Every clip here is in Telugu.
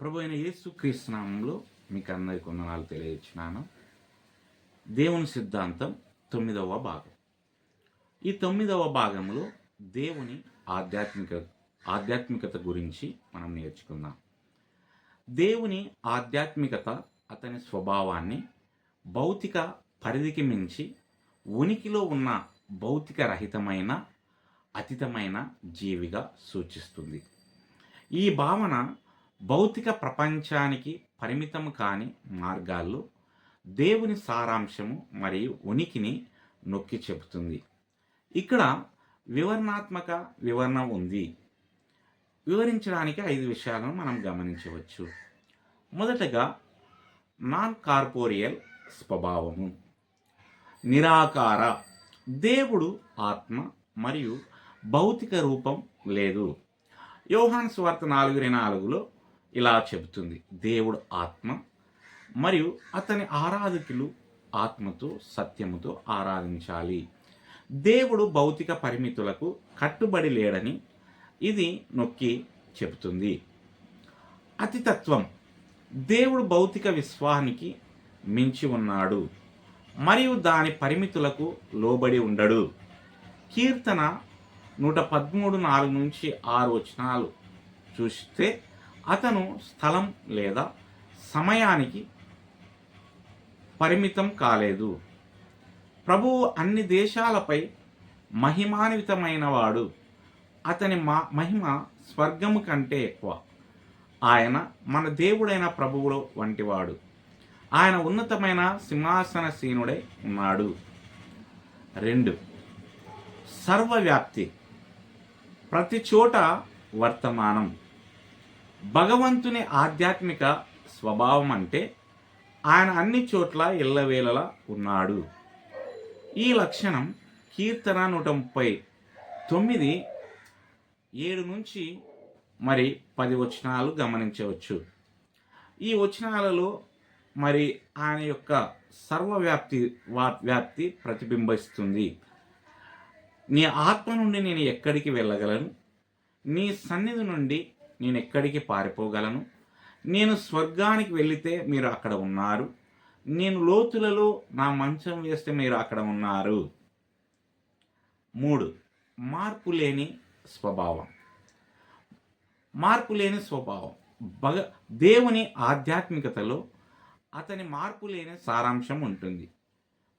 ప్రభు అయిన యేసు క్రీస్తునామంలో మీకు అందరి కొందనాలు తెలియచున్నాను దేవుని సిద్ధాంతం తొమ్మిదవ భాగం. ఈ తొమ్మిదవ భాగంలో దేవుని ఆధ్యాత్మిక ఆధ్యాత్మికత గురించి మనం నేర్చుకుందాం. దేవుని ఆధ్యాత్మికత అతని స్వభావాన్ని భౌతిక పరిధికి మించి ఉనికిలో ఉన్న భౌతిక రహితమైన అతీతమైన జీవిగా సూచిస్తుంది. ఈ భావన భౌతిక ప్రపంచానికి పరిమితం కాని మార్గాల్లో దేవుని సారాంశము మరియు ఉనికిని నొక్కి చెబుతుంది. ఇక్కడ వివరణాత్మక వివరణ ఉంది. వివరించడానికి ఐదు విషయాలను మనం గమనించవచ్చు. మొదటగా నాన్ కార్పోరియల్ స్వభావము. నిరాకార దేవుడు ఆత్మ మరియు భౌతిక రూపం లేదు. యోహాన్ స్వార్త నాలుగు నాలుగులో ఇలా చెబుతుంది. దేవుడు ఆత్మ. మరియు అతని ఆరాధకులు ఆత్మతో సత్యముతో ఆరాధించాలి. దేవుడు భౌతిక పరిమితులకు కట్టుబడి లేడని ఇది నొక్కి చెబుతుంది. అతితత్వం. దేవుడు భౌతిక విశ్వానికి మించి ఉన్నాడు. మరియు దాని పరిమితులకు లోబడి ఉండడు. కీర్తన నూట పదమూడు నాలుగు నుంచి ఆరు వచనాలు చూస్తే అతను స్థలం లేదా సమయానికి పరిమితం కాలేదు. ప్రభువు అన్ని దేశాలపై మహిమాన్వితమైన వాడు అతని మా మహిమ స్వర్గము కంటే ఎక్కువ. ఆయన మన దేవుడైన ప్రభువుడు వంటివాడు. ఆయన ఉన్నతమైన సింహాసనసీనుడై ఉన్నాడు. రెండు. సర్వవ్యాప్తి. ప్రతి చోట వర్తమానం. భగవంతుని ఆధ్యాత్మిక స్వభావం అంటే ఆయన అన్ని చోట్ల ఎల్లవేళలా ఉన్నాడు. ఈ లక్షణం కీర్తన నూట ముప్పై తొమ్మిది ఏడు నుంచి మరి పది వచనాలు గమనించవచ్చు. ఈ వచనాలలో మరి ఆయన యొక్క సర్వవ్యాప్తి వా- వ్యాప్తి ప్రతిబింబిస్తుంది. నీ ఆత్మ నుండి నేను ఎక్కడికి వెళ్ళగలను? నీ సన్నిధి నుండి నేను ఎక్కడికి పారిపోగలను? నేను స్వర్గానికి వెళితే మీరు అక్కడ ఉన్నారు. నేను లోతులలో నా మంచం వేస్తే మీరు అక్కడ ఉన్నారు. మూడు. మార్పు లేని స్వభావం. మార్పు లేని స్వభావం. భగ దేవుని ఆధ్యాత్మికతలో అతని మార్పు లేని సారాంశం ఉంటుంది.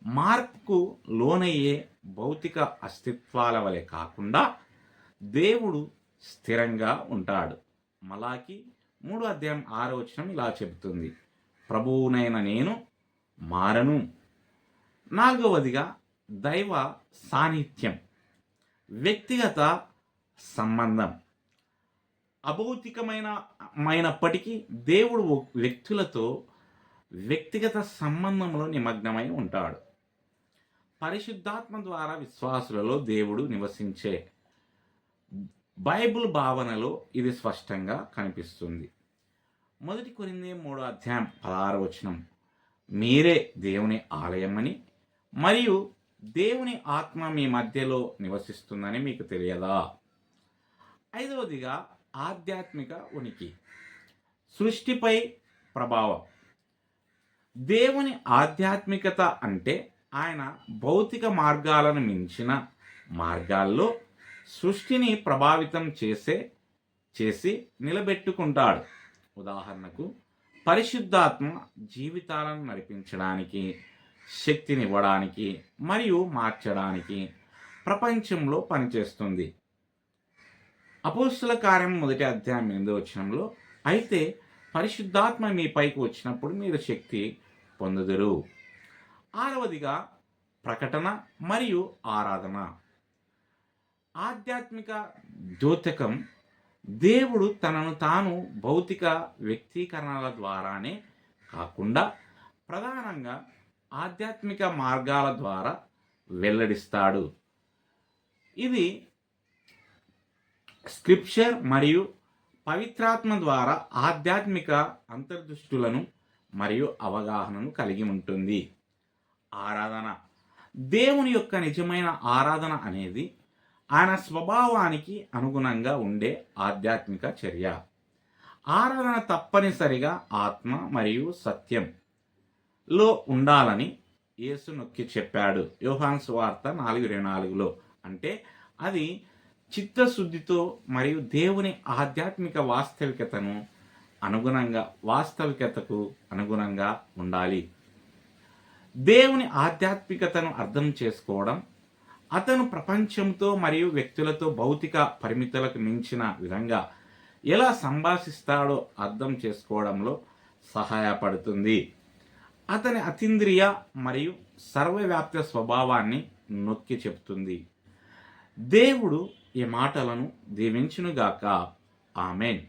మార్పుకు లోనయ్యే భౌతిక అస్తిత్వాల వలె కాకుండా దేవుడు స్థిరంగా ఉంటాడు. మలాకి మూడు అధ్యాయం ఆరో వచనం ఇలా చెబుతుంది. ప్రభువునైన నేను మారను. నాలుగవదిగా దైవ సాన్నిధ్యం వ్యక్తిగత సంబంధం. అభౌతికమైన మైనప్పటికీ దేవుడు వ్యక్తులతో వ్యక్తిగత సంబంధంలో నిమగ్నమై ఉంటాడు. పరిశుద్ధాత్మ ద్వారా విశ్వాసులలో దేవుడు నివసించే బైబిల్ భావనలో ఇది స్పష్టంగా కనిపిస్తుంది. మొదటి కొరింది మూడో అధ్యాయం పదహారు వచనం. మీరే దేవుని ఆలయమని మరియు దేవుని ఆత్మ మీ మధ్యలో నివసిస్తుందని మీకు తెలియదా? ఐదవదిగా ఆధ్యాత్మిక ఉనికి. సృష్టిపై ప్రభావం. దేవుని ఆధ్యాత్మికత అంటే ఆయన భౌతిక మార్గాలను మించిన మార్గాల్లో సృష్టిని ప్రభావితం చేసే చేసి నిలబెట్టుకుంటాడు. ఉదాహరణకు పరిశుద్ధాత్మ జీవితాలను నడిపించడానికి శక్తినివ్వడానికి మరియు మార్చడానికి ప్రపంచంలో పనిచేస్తుంది. అపోస్తుల కార్యం మొదటి అధ్యాయం ఎనిమిది వచనంలో అయితే పరిశుద్ధాత్మ మీ పైకి వచ్చినప్పుడు మీరు శక్తి పొందుదురు. ఆరవదిగా ప్రకటన మరియు ఆరాధన. ఆధ్యాత్మిక ద్యోతకం దేవుడు తనను తాను భౌతిక వ్యక్తీకరణల ద్వారానే కాకుండా ప్రధానంగా ఆధ్యాత్మిక మార్గాల ద్వారా వెల్లడిస్తాడు. ఇది స్క్రిప్చర్ మరియు పవిత్రాత్మ ద్వారా ఆధ్యాత్మిక అంతర్దృష్టులను మరియు అవగాహనను కలిగి ఉంటుంది. ఆరాధన. దేవుని యొక్క నిజమైన ఆరాధన అనేది ఆయన స్వభావానికి అనుగుణంగా ఉండే ఆధ్యాత్మిక చర్య. ఆరాధన తప్పనిసరిగా ఆత్మ మరియు సత్యం లో ఉండాలని యేసు నొక్కి చెప్పాడు. యోహాన్ వార్త నాలుగు ఇరవై నాలుగులో. అంటే అది చిత్తశుద్ధితో మరియు దేవుని ఆధ్యాత్మిక వాస్తవికతను అనుగుణంగా వాస్తవికతకు అనుగుణంగా ఉండాలి. దేవుని ఆధ్యాత్మికతను అర్థం చేసుకోవడం అతను ప్రపంచంతో మరియు వ్యక్తులతో భౌతిక పరిమితులకు మించిన విధంగా ఎలా సంభాషిస్తాడో అర్థం చేసుకోవడంలో సహాయపడుతుంది. అతని అతీంద్రియ మరియు సర్వవ్యాప్త స్వభావాన్ని నొక్కి చెప్తుంది. దేవుడు ఈ మాటలను దీవించునుగాక. ఆమెన్.